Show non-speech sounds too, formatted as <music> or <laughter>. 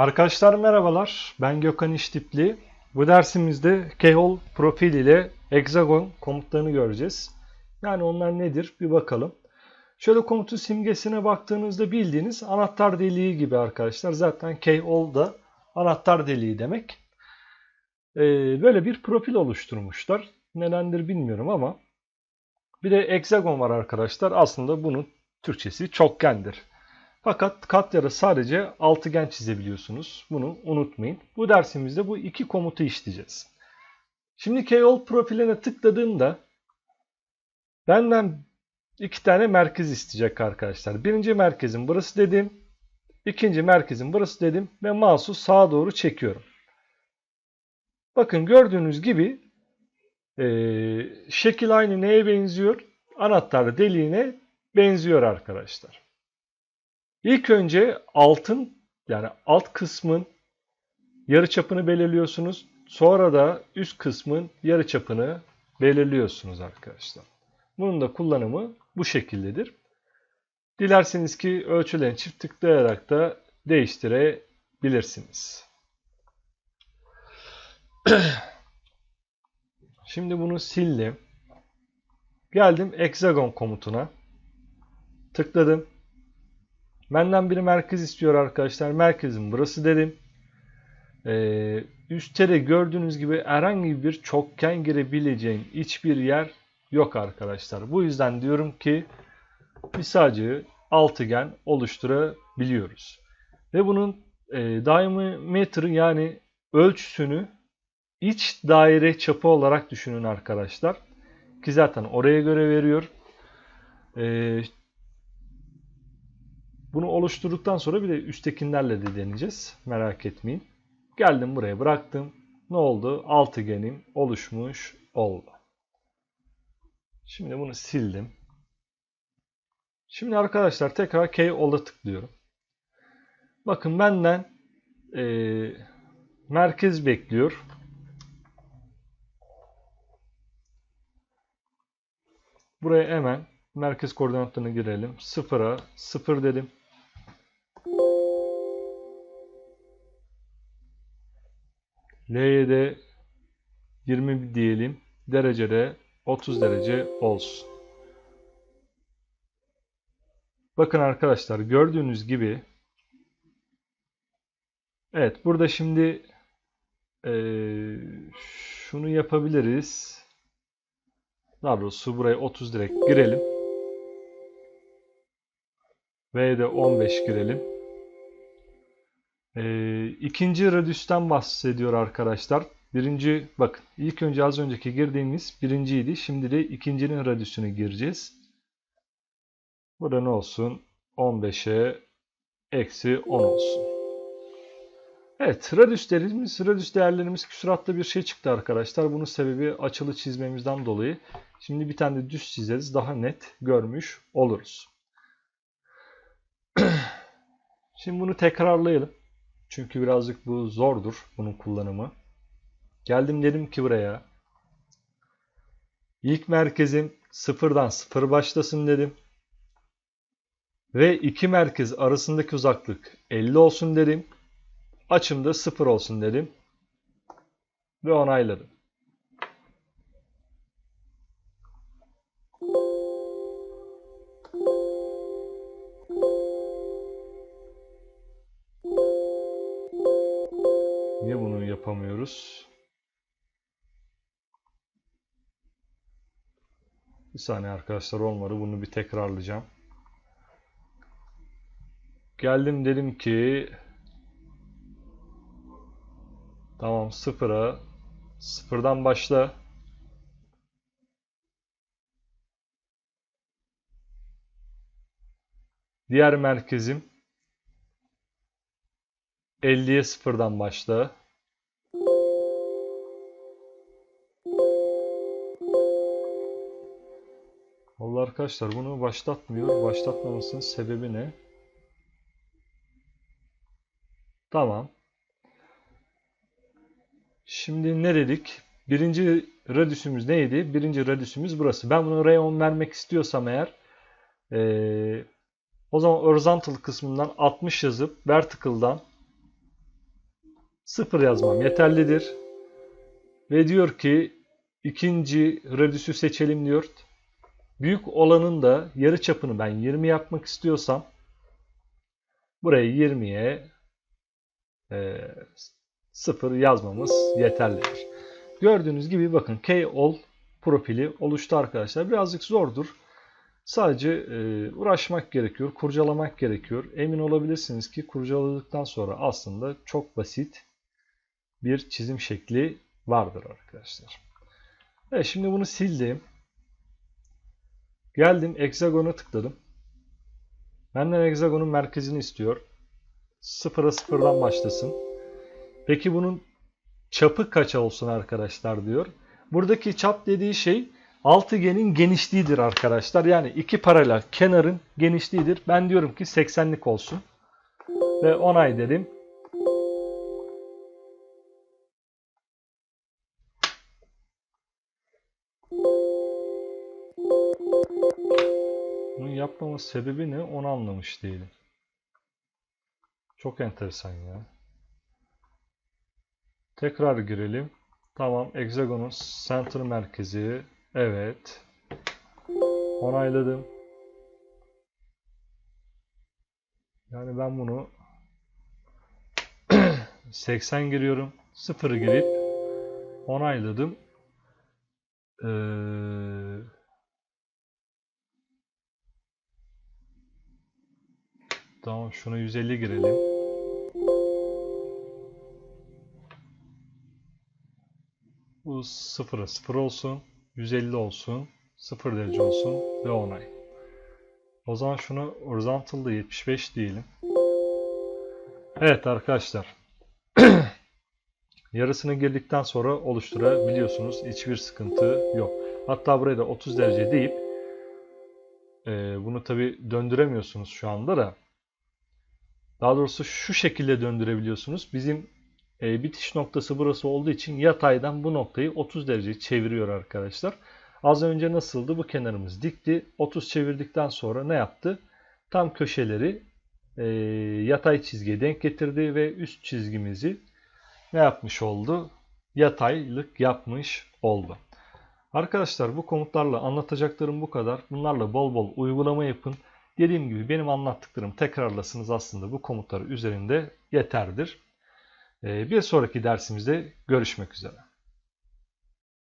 Arkadaşlar merhabalar. Ben Gökhan İştipli. Bu dersimizde Keyhole profil ile hexagon komutlarını göreceğiz. Yani onlar nedir bir bakalım. Şöyle komutun simgesine baktığınızda bildiğiniz anahtar deliği gibi arkadaşlar. Zaten Keyhole da anahtar deliği demek. Ee, böyle bir profil oluşturmuşlar. Nedendir bilmiyorum ama. Bir de hexagon var arkadaşlar. Aslında bunun Türkçesi çokgendir. Fakat Katya'da sadece altıgen çizebiliyorsunuz. Bunu unutmayın. Bu dersimizde bu iki komutu işleyeceğiz. Şimdi Keyhole profiline tıkladığımda benden iki tane merkez isteyecek arkadaşlar. Birinci merkezim burası dedim. İkinci merkezim burası dedim ve mouse'u sağa doğru çekiyorum. Bakın gördüğünüz gibi ee, şekil aynı neye benziyor? Anahtar deliğine benziyor arkadaşlar. İlk önce altın yani alt kısmın yarıçapını belirliyorsunuz. Sonra da üst kısmın yarıçapını belirliyorsunuz arkadaşlar. Bunun da kullanımı bu şekildedir. Dilerseniz ki ölçülerini çift tıklayarak da değiştirebilirsiniz. <clears throat> Şimdi bunu sildim. Geldim hexagon komutuna. Tıkladım. Benden biri merkez istiyor arkadaşlar. Merkezim burası dedim. Ee, üstte gördüğünüz gibi herhangi bir çokgen girebileceğim hiçbir yer yok arkadaşlar. Bu yüzden diyorum ki biz sadece altıgen oluşturabiliyoruz. Ve bunun e, diameter yani ölçüsünü iç daire çapı olarak düşünün arkadaşlar. Ki zaten oraya göre veriyor. Ee, bunu oluşturduktan sonra bir de üsttekilerle de deneyeceğiz. Merak etmeyin. Geldim buraya bıraktım. Ne oldu? Altıgenim oluşmuş oldu. Şimdi bunu sildim. Şimdi arkadaşlar tekrar K-All'a tıklıyorum. Bakın benden e, merkez bekliyor. Buraya hemen merkez koordinatlarına girelim. 0'a 0 dedim. L'ye de 20 diyelim. Derecede 30 derece olsun. Bakın arkadaşlar gördüğünüz gibi Evet burada şimdi e, şunu yapabiliriz. Daha doğrusu buraya 30 direkt girelim. V'de 15 girelim. Ee, ikinci radiüsten bahsediyor arkadaşlar. Birinci bakın ilk önce az önceki girdiğimiz birinciydi. Şimdi de ikincinin radiüsünü gireceğiz. Burada ne olsun? 15'e eksi 10 olsun. Evet radiüs değerlerimiz, radiüs değerlerimiz küsuratlı bir şey çıktı arkadaşlar. Bunun sebebi açılı çizmemizden dolayı. Şimdi bir tane de düz çizeriz. Daha net görmüş oluruz. <clears throat> Şimdi bunu tekrarlayalım. Çünkü birazcık bu zordur bunun kullanımı. Geldim dedim ki buraya. İlk merkezim sıfırdan sıfır başlasın dedim. Ve iki merkez arasındaki uzaklık 50 olsun dedim. Açım da sıfır olsun dedim. Ve onayladım. Yapamıyoruz? Bir saniye arkadaşlar olmadı. Bunu bir tekrarlayacağım. Geldim dedim ki tamam sıfıra sıfırdan başla. Diğer merkezim 50'ye sıfırdan başla. Vallahi arkadaşlar bunu başlatmıyor. Başlatmamasının sebebi ne? Tamam. Şimdi ne dedik? Birinci radiüsümüz neydi? Birinci radiüsümüz burası. Ben bunu R10 vermek istiyorsam eğer ee, o zaman horizontal kısmından 60 yazıp vertical'dan sıfır yazmam yeterlidir. Ve diyor ki ikinci radüsü seçelim diyor. Büyük olanın da yarı çapını ben 20 yapmak istiyorsam burayı 20'ye e, 0 yazmamız yeterlidir. Gördüğünüz gibi bakın K-All profili oluştu arkadaşlar. Birazcık zordur. Sadece e, uğraşmak gerekiyor, kurcalamak gerekiyor. Emin olabilirsiniz ki kurcaladıktan sonra aslında çok basit bir çizim şekli vardır arkadaşlar. Evet şimdi bunu sildim. Geldim hexagona tıkladım. Benden hexagonun merkezini istiyor. Sıfıra sıfırdan başlasın. Peki bunun çapı kaç olsun arkadaşlar diyor. Buradaki çap dediği şey altıgenin genişliğidir arkadaşlar. Yani iki paralel kenarın genişliğidir. Ben diyorum ki 80'lik olsun. Ve onay dedim. Bunu yapmamın sebebi ne onu anlamış değilim. Çok enteresan ya. Tekrar girelim. Tamam. Hexagon'un center merkezi. Evet. Onayladım. Yani ben bunu <clears throat> 80 giriyorum. 0'ı girip onayladım. Ee, tamam şunu 150 girelim. Bu 0'a 0 olsun. 150 olsun. 0 derece olsun ve onay. O zaman şunu horizontal'da 75 diyelim. Evet arkadaşlar. <clears throat> Yarısını girdikten sonra oluşturabiliyorsunuz. Hiçbir sıkıntı yok. Hatta buraya da 30 derece deyip e, bunu tabi döndüremiyorsunuz şu anda da. Daha doğrusu şu şekilde döndürebiliyorsunuz. Bizim e, bitiş noktası burası olduğu için yataydan bu noktayı 30 derece çeviriyor arkadaşlar. Az önce nasıldı? Bu kenarımız dikti. 30 çevirdikten sonra ne yaptı? Tam köşeleri e, yatay çizgiye denk getirdi ve üst çizgimizi ne yapmış oldu? Yataylık yapmış oldu. Arkadaşlar bu komutlarla anlatacaklarım bu kadar. Bunlarla bol bol uygulama yapın. Dediğim gibi benim anlattıklarım tekrarlasınız aslında bu komutları üzerinde yeterdir. Bir sonraki dersimizde görüşmek üzere.